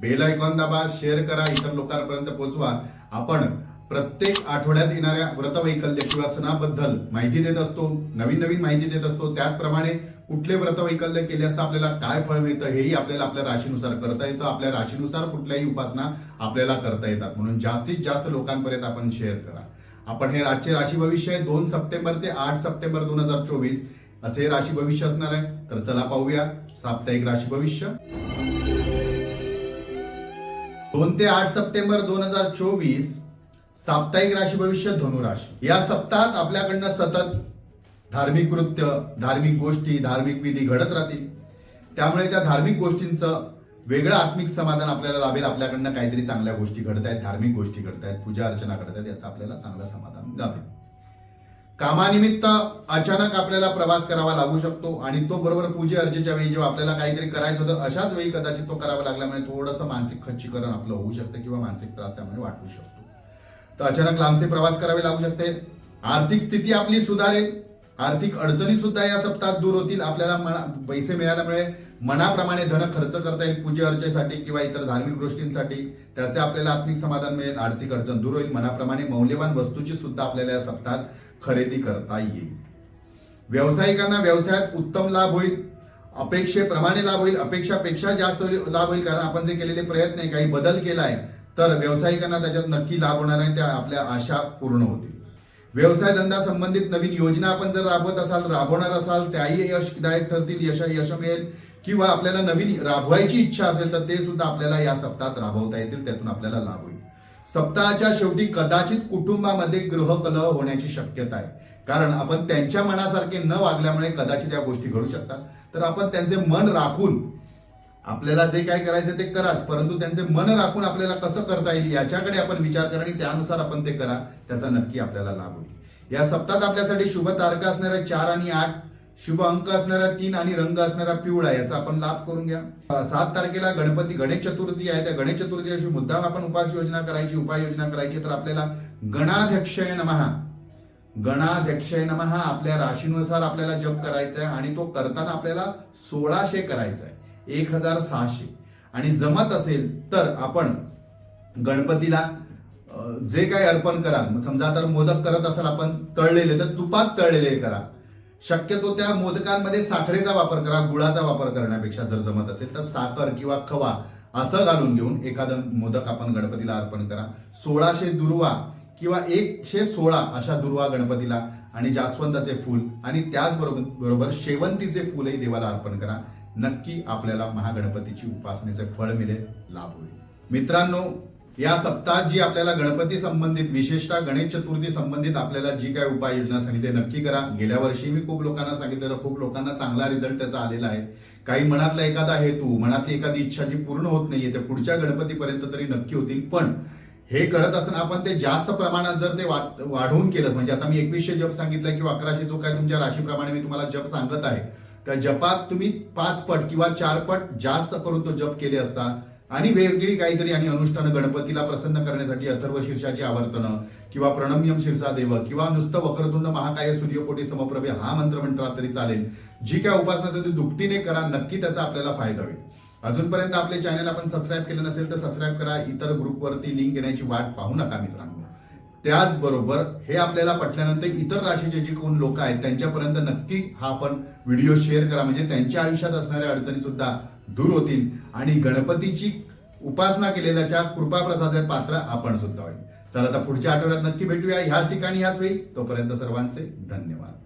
Bell icon दाबा share करा इतर लोकांपर्यंत पोहोचवा आपण प्रत्येक आठवड्यात येणाऱ्या व्रतवैकल्य किंवा सणाबद्दल माहिती देत असतो नवीन नवीन माहिती देत असतो. त्याचप्रमाणे कुठले व्रतवैकल्य केले असता आपल्याला काय फळ मिळतं हेही आपल्याला आपल्या राशीनुसार करता येतं. आपल्या राशीनुसार कुठल्याही उपासना आपल्याला करता येतात. म्हणून जास्तीत जास्त लोकांपर्यंत आपण शेअर करा. आपण हे आजचे राशी भविष्य आहे. दोन सप्टेंबर ते आठ सप्टेंबर दोन हजार चोवीस असे हे राशी भविष्य असणार आहे. तर चला पाहूया साप्ताहिक राशी भविष्य. दोन ते आठ सप्टेंबर दोन हजार चोवीस साप्ताहिक राशी भविष्य धनुराशी या सप्ताहात आपल्याकडनं सतत धार्मिक कृत्य धार्मिक गोष्टी धार्मिक विधी घडत राहतील. त्यामुळे त्या धार्मिक गोष्टींचं वेगळं आत्मिक समाधान आपल्याला लाभेल. आपल्याकडनं काहीतरी चांगल्या गोष्टी घडत आहेत धार्मिक गोष्टी घडत आहेत पूजा अर्चना घडत आहेत याचं आपल्याला चांगलं समाधान लाभेल. कामानिमित्त अचानक आपल्याला प्रवास करावा लागू शकतो आणि तो बरोबर पूजे अर्चेच्या वेळी जेव्हा आपल्याला काहीतरी करायचं होतं अशाच वेळी कदाचित तो करावा लागल्यामुळे थोडंसं मानसिक खच्चीकरण आपलं होऊ शकतं किंवा मानसिक त्रास त्यामुळे वाटू शकतो. तर अचानक लांबचे प्रवास करावे लागू शकते. आर्थिक स्थिती आपली सुधारेल. आर्थिक अडचणी सुद्धा या सप्ताहात दूर होतील. आपल्याला मना पैसे मिळाल्यामुळे मनाप्रमाणे धन खर्च करता येईल पूजे अर्चेसाठी किंवा इतर धार्मिक गोष्टींसाठी. त्याचे आपल्याला आत्मिक समाधान मिळेल आर्थिक अडचण दूर होईल. मनाप्रमाणे मौल्यवान वस्तूची सुद्धा आपल्याला या सप्ताहात खरेदी करता येईल. व्यावसायिकांना व्यवसायात उत्तम लाभ होईल अपेक्षेप्रमाणे लाभ होईल अपेक्षापेक्षा जास्त लाभ होईल कारण आपण जे केलेले प्रयत्न आहे काही बदल केला आहे तर व्यावसायिकांना त्याच्यात नक्की लाभ होणार आहे त्या आपल्या आशा पूर्ण होतील. व्यवसाय धंदा संबंधित नवीन योजना आपण जर राबवत असाल राबवणार असाल त्याही यशदायक ठरतील यश यश मिळेल किंवा आपल्याला नवीन राबवायची इच्छा असेल तर ते सुद्धा आपल्याला या सप्ताहात राबवता येतील त्यातून आपल्याला लाभ होईल. सप्ताहाच्या शेवटी कदाचित कुटुंबामध्ये गृहकलह होण्याची शक्यता आहे. कारण आपण त्यांच्या मनासारखे न वागल्यामुळे कदाचित या गोष्टी घडू शकतात. तर आपण त्यांचे मन राखून आपल्याला जे काय करायचं ते कराच परंतु त्यांचे मन राखून आपल्याला कसं करता येईल याच्याकडे आपण विचार करा आणि त्यानुसार आपण ते करा त्याचा नक्की आपल्याला लाभ होईल. या सप्ताहात आपल्यासाठी शुभ तारखा असणाऱ्या चार आणि आठ शुभ अंक असणारा तीन आणि रंग असणारा पिवळा याचा आपण लाभ करून घ्या. सात तारखेला गणपती गणेश चतुर्थी आहे. त्या गणेश चतुर्थी अशी मुद्दाम आपण उपास योजना करायची उपाययोजना करायची तर आपल्याला गणाध्यक्षय नमहा गणाध्यक्षय नमहा आपल्या राशीनुसार आपल्याला जप करायचा आहे आणि तो करताना आपल्याला सोळाशे करायचा आहे एक हजार सहाशे आणि जमत असेल तर आपण गणपतीला जे काही अर्पण करा समजा तर मोदक करत असाल आपण तळलेले तर तुपात तळलेले करा. शक्यतो त्या मोदकांमध्ये साखरेचा वापर करा गुळाचा वापर करण्यापेक्षा जर जमत असेल तर साखर किंवा खवा असं घालून घेऊन एखादं मोदक आपण गणपतीला अर्पण करा. सोळाशे दुर्वा किंवा एकशे सोळा अशा दुर्वा गणपतीला आणि जास्वंदाचे फूल आणि त्याचबरोबर बरोबर शेवंतीचे फूलही देवाला अर्पण करा. नक्की आपल्याला महागणपतीची उपासनेचे फळ मिळेल लाभ होईल. मित्रांनो या सप्ताहात जी आपल्याला गणपती संबंधित विशेषतः गणेश चतुर्थी संबंधित आपल्याला जी काय उपाययोजना सांगितली नक्की करा. गेल्या वर्षी मी खूप लोकांना सांगितलेलं खूप लोकांना चांगला रिझल्ट त्याचा आलेला आहे. काही मनातला एखादा हेतू मनातली एखादी इच्छा जी पूर्ण होत नाहीये ते पुढच्या गणपतीपर्यंत तरी नक्की होतील. पण हे करत असताना आपण ते जास्त प्रमाणात जर ते वाढवून केलंच म्हणजे आता मी एकवीसशे जप सांगितलं किंवा अकराशे जो काय तुमच्या राशीप्रमाणे मी तुम्हाला जप सांगत आहे त्या जपात तुम्ही पाच पट किंवा चार पट जास्त करून तो जप केले असता आणि वेगळी काहीतरी आणि अनुष्ठानं गणपतीला प्रसन्न करण्यासाठी अथर्व शीर्षाची आवर्तनं किंवा प्रणम्यम शीर्षा देव किंवा नुसतं वक्रतुंड महाकाय सूर्यकोटी समप्रभे हा मंत्र म्हटला तरी चालेल. जी काय उपासना आहे ती दुपटीने करा नक्की त्याचा आपल्याला फायदा होईल. अजूनपर्यंत आपले चॅनल आपण सबस्क्राईब केलं नसेल तर सबस्क्राईब करा. इतर ग्रुपवरती लिंक येण्याची वाट पाहू नका मित्रांनो. त्याचबरोबर हे आपल्याला पटल्यानंतर इतर राशीचे जे कोण लोक आहेत त्यांच्यापर्यंत नक्की हा आपण व्हिडिओ शेअर करा. म्हणजे त्यांच्या आयुष्यात असणाऱ्या अडचणी सुद्धा दूर होतील. आणि गणपतीची उपासना केलेल्याच्या कृपाप्रसादाचे पात्र आपण सुद्धा होईल. चला आता पुढच्या आठवड्यात नक्की भेटूया. ह्याच ठिकाणी ह्याच वेळी. तोपर्यंत सर्वांचे धन्यवाद.